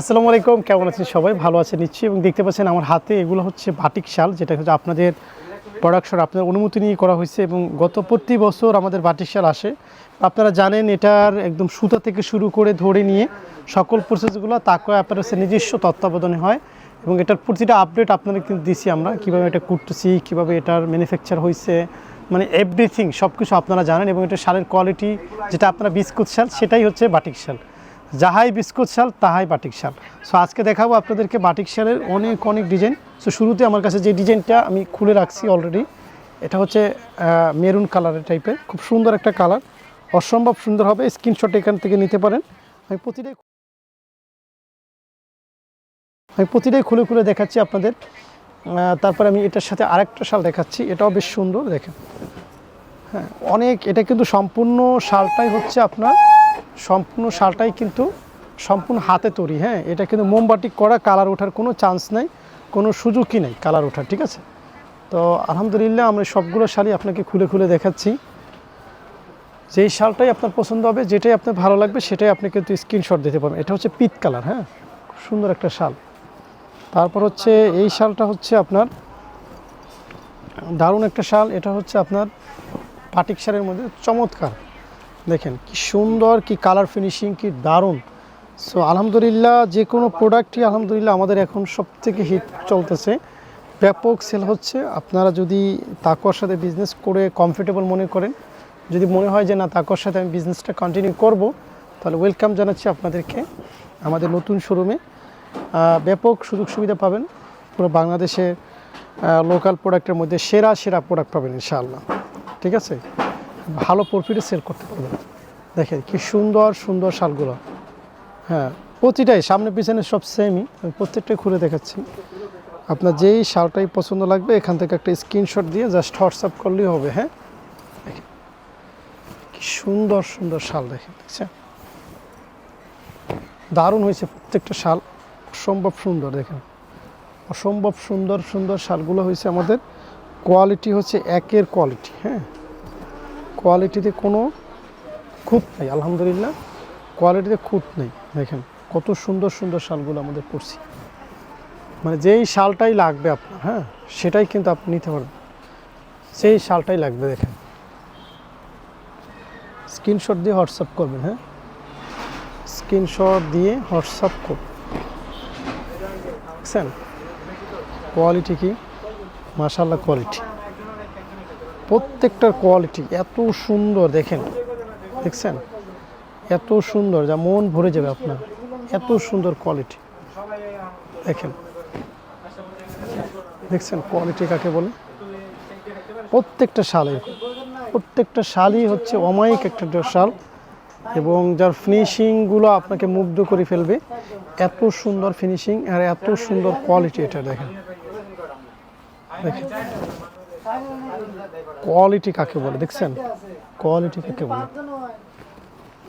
আসসালামু আলাইকুম, কেমন আছেন সবাই? ভালো আছে নিশ্চয়ই, এবং দেখতে পাচ্ছেন আমার হাতে এগুলো হচ্ছে বাটিক শাল, যেটা হচ্ছে আপনাদের প্রোডাকশন আপনার অনুমতি নিয়ে করা হয়েছে, এবং গত প্রতি বছর আমাদের বাটিক শাল আসে। আপনারা জানেন এটার একদম সুতা থেকে শুরু করে ধরে নিয়ে সকল প্রসেসগুলো তাকে আপনার হচ্ছে নিজস্ব তত্ত্বাবধানে হয়, এবং এটার প্রতিটা আপডেট আপনারা কিন্তু দিছি আমরা, কীভাবে এটা করতেছি কীভাবে এটার ম্যানুফ্যাকচার হয়েছে মানে এভরিথিং সব কিছু আপনারা জানেন, এবং এটা শালের কোয়ালিটি যেটা আপনারা বিস্কুট শাল, সেটাই হচ্ছে বাটিক শাল। যাহাই বিস্কুট শাল, তাহাই বাটিক শাল। সো আজকে দেখাবো আপনাদেরকে বাটিক শালের অনেক অনেক ডিজাইন। সো শুরুতে আমার কাছে যে ডিজাইনটা আমি খুলে রাখছি অলরেডি এটা হচ্ছে মেরুন কালারের টাইপের খুব সুন্দর একটা কালার অসম্ভব সুন্দর হবে। স্ক্রিনশট এখান থেকে নিতে পারেন। আমি প্রতিটাই আমি প্রতিটাই খুলে খুলে দেখাচ্ছি আপনাদের। তারপরে আমি এটার সাথে আরেকটা শাল দেখাচ্ছি। এটাও বেশ সুন্দর, দেখেন। হ্যাঁ অনেক, এটা কিন্তু সম্পূর্ণ শালটাই হচ্ছে আপনার সম্পূর্ণ শালটাই কিন্তু সম্পূর্ণ হাতে তৈরি হ্যাঁ? এটা কিন্তু মোমবাটি করা কালার ওঠার কোনো চান্স নেই, কোনো সুযোগই নেই কালার ওঠার, ঠিক আছে? তো আলহামদুলিল্লাহ আমরা সবগুলো শাড়ি আপনাকে খুলে খুলে দেখাচ্ছি। যেই শালটাই আপনার পছন্দ হবে, যেটাই আপনার ভালো লাগবে, সেটাই আপনি কিন্তু স্ক্রিনশট দিতে পারবেন। এটা হচ্ছে পিত কালার হ্যাঁ? সুন্দর একটা শাল। তারপর হচ্ছে এই শালটা হচ্ছে আপনার দারুণ একটা শাল। এটা হচ্ছে আপনার পাটিক শালের মধ্যে, চমৎকার। দেখেন, কি সুন্দর, কি কালার ফিনিশিং কি দারুণ। সো আলহামদুলিল্লাহ, যে কোনো প্রোডাক্টই আলহামদুলিল্লাহ আমাদের এখন সব থেকে হিট চলতেছে। ব্যাপক সেল হচ্ছে। আপনারা যদি তাকুয়ার সাথে বিজনেস করে কমফোর্টেবল মনে করেন, যদি মনে হয় যে না তাকুয়ার সাথে আমি বিজনেসটা কন্টিনিউ করব, তাহলে ওয়েলকাম জানাচ্ছি আপনাদেরকে আমাদের নতুন শোরুমে ব্যাপক সুযোগ সুবিধা পাবেন। পুরো বাংলাদেশের লোকাল প্রোডাক্টের মধ্যে সেরা সেরা প্রোডাক্ট পাবেন ইনশাআল্লাহ। ঠিক আছে? ভালো প্রফিটে সেল করতে পারবেন। দেখেন কি সুন্দর সুন্দর শালগুলো। হ্যাঁ প্রতিটাই সামনে পিছনে সব সেমই আমি প্রত্যেকটাই খুলে দেখাচ্ছি। আপনার যেই শালটাই পছন্দ লাগবে, এখান থেকে একটা স্ক্রিনশট দিয়ে জাস্ট হোয়াটসঅ্যাপ করলেই হবে হ্যাঁ? কি সুন্দর সুন্দর শাল দেখেন, দেখছেন? দারুণ হয়েছে প্রত্যেকটা শাল। অসম্ভব সুন্দর, দেখেন। অসম্ভব সুন্দর সুন্দর শালগুলো হয়েছে আমাদের। কোয়ালিটি হচ্ছে একের কোয়ালিটি হ্যাঁ? কোয়ালিটিতে কোনো খুঁত নেই, আলহামদুলিল্লাহ। কোয়ালিটিতে খুঁত নেই, দেখেন, কত সুন্দর সুন্দর শালগুলো আমাদের পড়ছি মানে যেই শালটাই লাগবে আপনার হ্যাঁ সেটাই কিন্তু আপনি নিতে পারবেন। সেই শালটাই লাগবে, দেখেন। স্ক্রিনশট দিয়ে হোয়াটসঅ্যাপ করবেন হ্যাঁ? স্ক্রিনশট দিয়ে হোয়াটসঅ্যাপ করবেন দেখছেন? কোয়ালিটি কি? মাশাল্লাহ কোয়ালিটি। প্রত্যেকটার কোয়ালিটি এত সুন্দর, দেখেন, দেখছেন? এত সুন্দর, যা মন ভরে যাবে আপনার। এত সুন্দর কোয়ালিটি দেখেন। দেখছেন কোয়ালিটি কাকে বলে? প্রত্যেকটা শাল প্রত্যেকটা শালই হচ্ছে অমায়িক একটা শাল এবং যার ফিনিশিংগুলো আপনাকে মুগ্ধ করে ফেলবে। এত সুন্দর ফিনিশিং আর এত সুন্দর কোয়ালিটি এটা, দেখেন। দেখেন। কোয়ালিটি কাকে বলে? দেখছেন? কোয়ালিটি কাকে বলে?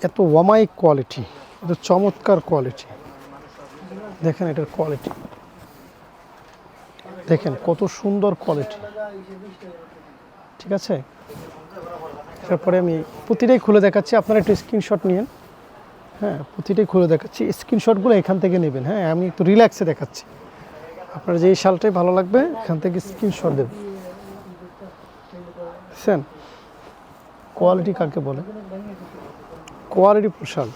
এত ওয়ামাইক কোয়ালিটি এত চমৎকার কোয়ালিটি দেখেন এটার কোয়ালিটি দেখেন কত সুন্দর কোয়ালিটি ঠিক আছে? তারপরে আমি প্রতিটাই খুলে দেখাচ্ছি। আপনারা একটু স্ক্রিনশট নিন হ্যাঁ প্রতিটাই খুলে দেখাচ্ছি। স্ক্রিনশটগুলো এখান থেকে নেবেন। হ্যাঁ আমি একটু রিল্যাক্সে দেখাচ্ছি। আপনার যেই শালটাই ভালো লাগবে, এখান থেকে স্ক্রিনশট দেবেন। বুঝছেন কোয়ালিটি কাকে বলে? কোয়ালিটি পোশাক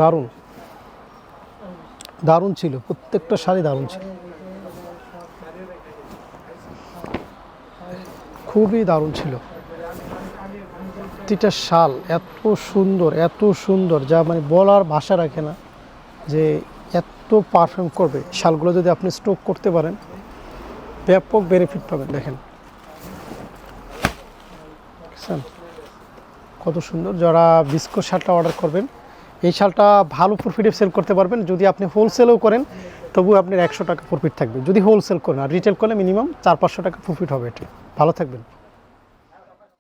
দারুণ। দারুণ ছিল, প্রত্যেকটা শাড়ি দারুণ ছিল। খুবই দারুণ ছিল। প্রতিটা শাল, এত সুন্দর এত সুন্দর, যা মানে বলার ভাষা রাখে না যে এত পারফর্ম করবে। শালগুলো যদি আপনি স্টক করতে পারেন, ব্যাপক বেনিফিট পাবেন, দেখেন। দেখছেন? কত সুন্দর। যারা বিস্কো শালটা অর্ডার করবেন, এই শালটা ভালো প্রফিটে সেল করতে পারবেন। যদি আপনি হোলসেলও করেন তবু আপনার একশো টাকা প্রফিট থাকবে। যদি হোলসেল করেন, আর রিটেল করলে মিনিমাম চার পাঁচশো টাকা প্রফিট হবে এটা। ভালো থাকবেন।